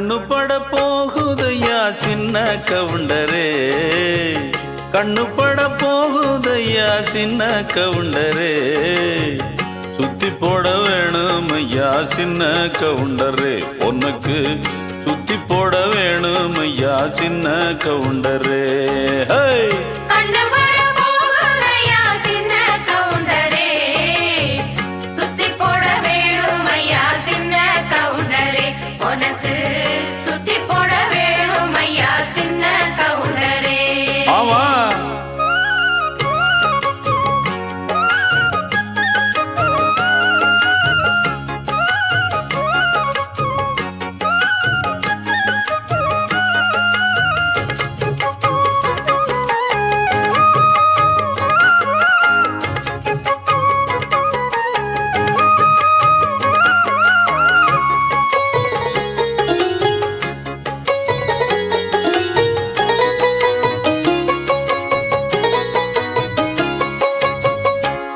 கண்ணு பட போகுதையா சின்ன கவுண்டரே. கண்ணு பட போகுதையா சின்ன கவுண்டரே. சுத்தி போட வேணும் ஐயா சின்ன கவுண்டரே. உனக்கு சுத்தி போட வேணும் ஐயா சின்ன கவுண்டரே. ஹே!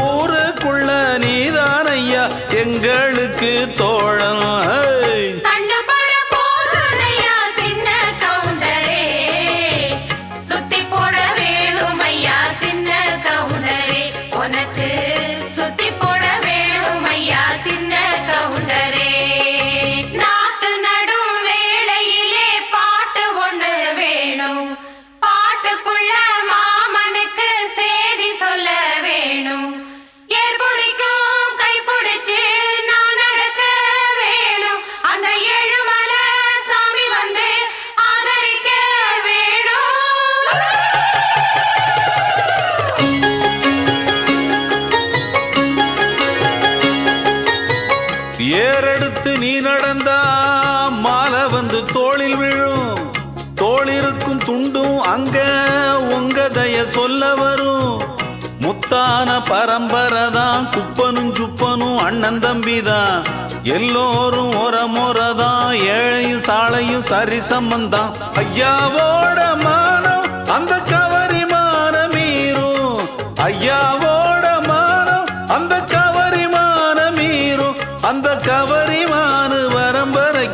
ஊருக்குள்ள நீதான் ஐயா எங்களுக்கு தோழன் ஏறெடுத்து நீ நடந்தா மாலை வந்து தோளில் விழும். தோளிருக்கும் துண்டும் அங்க உங்க தய சொல்ல வரும். முத்தான பரம்பரை தான் குப்பனும் சுப்பனும் அண்ணன் தம்பி தான். எல்லோரும் ஒரு முறை தான் ஏழையும் சாலையும் சரி சம்பந்தான் ஐயாவோட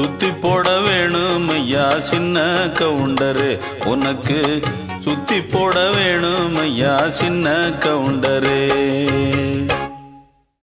சுத்தி போட வேணும் ஐயா சின்ன கவுண்டரு. உனக்கு சுத்தி போட வேணும் ஐயா சின்ன கவுண்டரே.